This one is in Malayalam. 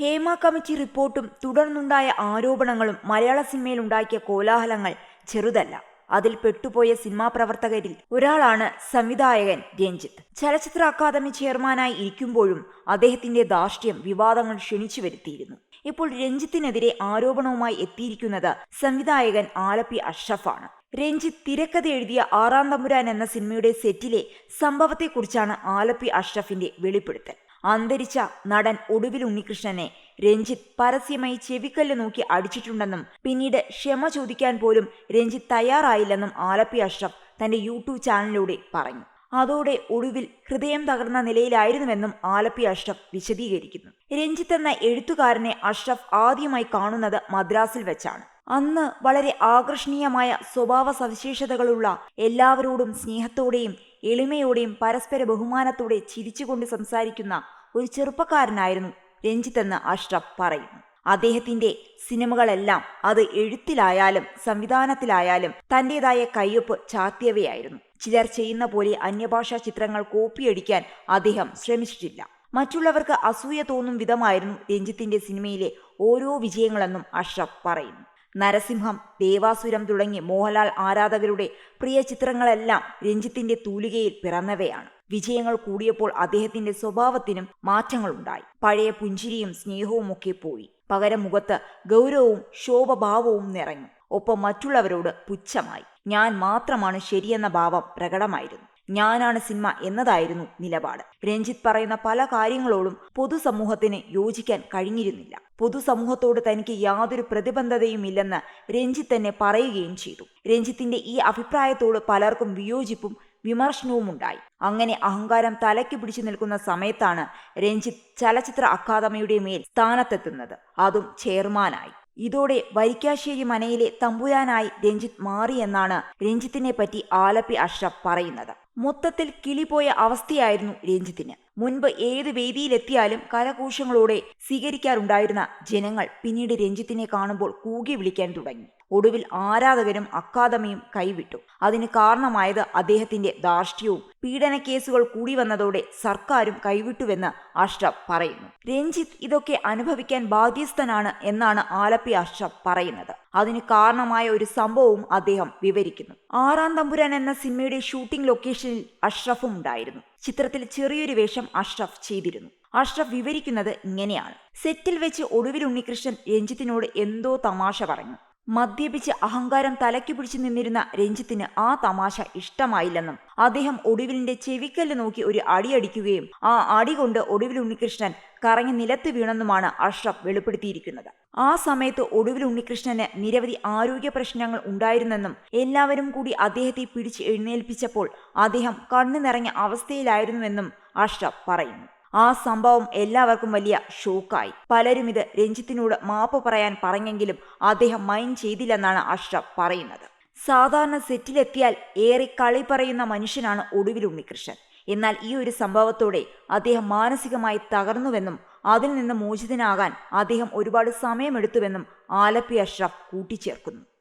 ഹേമ കമ്മിറ്റി റിപ്പോർട്ടും തുടർന്നുണ്ടായ ആരോപണങ്ങളും മലയാള സിനിമയിൽ ഉണ്ടാക്കിയ കോലാഹലങ്ങൾ ചെറുതല്ല. അതിൽ പെട്ടുപോയ സിനിമാ പ്രവർത്തകരിൽ ഒരാളാണ് സംവിധായകൻ രഞ്ജിത്ത്. ചലച്ചിത്ര അക്കാദമി ചെയർമാനായി ഇരിക്കുമ്പോഴും അദ്ദേഹത്തിന്റെ ധാർഷ്ട്യം വിവാദങ്ങൾ ക്ഷണിച്ചു വരുത്തിയിരുന്നു. ഇപ്പോൾ രഞ്ജിത്തിനെതിരെ ആരോപണവുമായി എത്തിയിരിക്കുന്നത് സംവിധായകൻ ആലപ്പി അഷ്റഫാണ്. രഞ്ജിത്ത് തിരക്കഥ എഴുതിയ ആറാം തമ്പുരാൻ എന്ന സിനിമയുടെ സെറ്റിലെ സംഭവത്തെക്കുറിച്ചാണ് ആലപ്പി അഷ്റഫിന്റെ വെളിപ്പെടുത്തൽ. അന്തരിച്ച നടൻ ഒടുവിൽ ഉണ്ണികൃഷ്ണനെ രഞ്ജിത്ത് പരസ്യമായി ചെവിക്കല്ല് നോക്കി അടിച്ചിട്ടുണ്ടെന്നും പിന്നീട് ക്ഷമ ചോദിക്കാൻ പോലും രഞ്ജിത്ത് തയ്യാറായില്ലെന്നും ആലപ്പി അഷ്റഫ് തന്റെ യൂട്യൂബ് ചാനലിലൂടെ പറഞ്ഞു. അതോടെ ഒടുവിൽ ഹൃദയം തകർന്ന നിലയിലായിരുന്നുവെന്നും ആലപ്പി അഷ്റഫ് വിശദീകരിക്കുന്നു. രഞ്ജിത്ത് എന്ന എഴുത്തുകാരനെ അഷ്റഫ് ആദ്യമായി കാണുന്നത് മദ്രാസിൽ വെച്ചാണ്. അന്ന് വളരെ ആകർഷണീയമായ സ്വഭാവ സവിശേഷതകളുള്ള എല്ലാവരോടും സ്നേഹത്തോടെയും എളിമയോടെയും പരസ്പര ബഹുമാനത്തോടെ ചിരിച്ചുകൊണ്ട് സംസാരിക്കുന്ന ഒരു ചെറുപ്പക്കാരനായിരുന്നു രഞ്ജിത്ത് എന്ന് അഷ്റഫ് പറയുന്നു. അദ്ദേഹത്തിന്റെ സിനിമകളെല്ലാം അത് എഴുത്തിലായാലും സംവിധാനത്തിലായാലും തന്റേതായ കയ്യൊപ്പ് ചാത്തിയവയായിരുന്നു ചിലർ ചെയ്യുന്ന പോലെ അന്യഭാഷാ ചിത്രങ്ങൾ കോപ്പിയടിക്കാൻ അദ്ദേഹം ശ്രമിച്ചിട്ടില്ല. മറ്റുള്ളവർക്ക് അസൂയ തോന്നും വിധമായിരുന്നു രഞ്ജിത്തിന്റെ സിനിമയിലെ ഓരോ വിജയങ്ങളെന്നും അഷ്റഫ് പറയുന്നു. നരസിംഹം ദേവാസുരം തുടങ്ങി മോഹൻലാൽ ആരാധകരുടെ പ്രിയ ചിത്രങ്ങളെല്ലാം രഞ്ജിത്തിന്റെ തൂലികയിൽ പിറന്നവയാണ്. വിജയങ്ങൾ കൂടിയപ്പോൾ അദ്ദേഹത്തിന്റെ സ്വഭാവത്തിനും മാറ്റങ്ങളുണ്ടായി. പഴയ പുഞ്ചിരിയും സ്നേഹവും ഒക്കെ പോയി. പകരം മുഖത്ത് ഗൗരവവും ശോഭഭാവവും നിറഞ്ഞു. ഒപ്പം മറ്റുള്ളവരോട് പുച്ഛമായി. ഞാൻ മാത്രമാണ് ശരിയെന്ന ഭാവം പ്രകടമായിരുന്നു. ഞാനാണ് സിനിമ എന്നതായിരുന്നു നിലപാട്. രഞ്ജിത്ത് പറയുന്ന പല കാര്യങ്ങളോടും പൊതുസമൂഹത്തിന് യോജിക്കാൻ കഴിഞ്ഞിരുന്നില്ല. പൊതുസമൂഹത്തോട് തനിക്ക് യാതൊരു പ്രതിബന്ധതയും ഇല്ലെന്ന് രഞ്ജിത്ത് തന്നെ പറയുകയും ചെയ്തു. രഞ്ജിത്തിന്റെ ഈ അഭിപ്രായത്തോട് പലർക്കും വിയോജിപ്പും വിമർശനവും ഉണ്ടായി അങ്ങനെ അഹങ്കാരം തലയ്ക്ക് പിടിച്ചു നിൽക്കുന്ന സമയത്താണ് രഞ്ജിത്ത് ചലച്ചിത്ര അക്കാദമിയുടെ മേൽ സ്ഥാനത്തെത്തുന്നത്. അതും ചെയർമാനായി. ഇതോടെ വരിക്കാശ്ശേരി മനയിലെ തമ്പുരാനായി രഞ്ജിത്ത് മാറിയെന്നാണ് രഞ്ജിത്തിനെ പറ്റി ആലപ്പി അഷ്റഫ് പറയുന്നത്. മൊത്തത്തിൽ കിളിപോയ അവസ്ഥയായിരുന്നു രഞ്ജിത്തിന്. മുൻപ് ഏത് വേദിയിലെത്തിയാലും കരഘോഷങ്ങളോടെ സ്വീകരിക്കാറുണ്ടായിരുന്ന ജനങ്ങൾ പിന്നീട് രഞ്ജിത്തിനെ കാണുമ്പോൾ കൂകി വിളിക്കാൻ തുടങ്ങി. ഒടുവിൽ ആരാധകരും അക്കാദമിയും കൈവിട്ടു. അതിന് കാരണമായത് അദ്ദേഹത്തിന്റെ ധാർഷ്ട്യവും പീഡന കേസുകൾ കൂടി വന്നതോടെ സർക്കാരും കൈവിട്ടുവെന്ന് അഷ്റഫ് പറയുന്നു. രഞ്ജിത്ത് ഇതൊക്കെ അനുഭവിക്കാൻ ബാധ്യസ്ഥനാണ് എന്നാണ് ആലപ്പി അഷ്റഫ് പറയുന്നത്. അതിന് കാരണമായ ഒരു സംഭവവും അദ്ദേഹം വിവരിക്കുന്നു. ആറാം തമ്പുരാൻ എന്ന സിനിമയുടെ ഷൂട്ടിംഗ് ലൊക്കേഷനിൽ അഷ്റഫും ഉണ്ടായിരുന്നു. ചിത്രത്തിൽ ചെറിയൊരു വേഷം അഷ്റഫ് ചെയ്തിരുന്നു. അഷ്റഫ് വിവരിക്കുന്നത് ഇങ്ങനെയാണ്. സെറ്റിൽ വെച്ച് ഒടുവിൽ ഉണ്ണികൃഷ്ണൻ രഞ്ജിത്തിനോട് എന്തോ തമാശ പറഞ്ഞു. മദ്യപിച്ച് അഹങ്കാരം തലയ്ക്ക് പിടിച്ചു നിന്നിരുന്ന രഞ്ജിത്തിന് ആ തമാശ ഇഷ്ടമായില്ലെന്നും അദ്ദേഹം ഒടുവിലിന്റെ ചെവിക്കല്ല് നോക്കി ഒരു അടിയടിക്കുകയും ആ അടി കൊണ്ട് ഒടുവിൽ ഉണ്ണികൃഷ്ണൻ കറങ്ങി നിലത്ത് വീണെന്നുമാണ് അഷ്റഫ് വെളിപ്പെടുത്തിയിരിക്കുന്നത്. ആ സമയത്ത് ഒടുവിൽ ഉണ്ണികൃഷ്ണന് നിരവധി ആരോഗ്യ പ്രശ്നങ്ങൾ ഉണ്ടായിരുന്നെന്നും എല്ലാവരും കൂടി അദ്ദേഹത്തെ പിടിച്ച് എഴുന്നേൽപ്പിച്ചപ്പോൾ അദ്ദേഹം കണ്ണു നിറഞ്ഞ അവസ്ഥയിലായിരുന്നുവെന്നും അഷ്റഫ് പറയുന്നു. ആ സംഭവം എല്ലാവർക്കും വലിയ ഷോക്കായി. പലരും ഇത് രഞ്ജിത്തിനോട് മാപ്പ് പറയാൻ പറഞ്ഞെങ്കിലും അദ്ദേഹം മൈൻഡ് ചെയ്തില്ലെന്നാണ് അഷ്റഫ് പറയുന്നത്. സാധാരണ സെറ്റിലെത്തിയാൽ ഏറെ കളി പറയുന്ന മനുഷ്യനാണ് ഒടുവിൽ ഉണ്ണികൃഷ്ണൻ. എന്നാൽ ഈ ഒരു സംഭവത്തോടെ അദ്ദേഹം മാനസികമായി തകർന്നുവെന്നും അതിൽ നിന്ന് മോചിതനാകാൻ അദ്ദേഹം ഒരുപാട് സമയമെടുത്തുവെന്നും ആലപ്പി അഷ്റഫ് കൂട്ടിച്ചേർക്കുന്നു.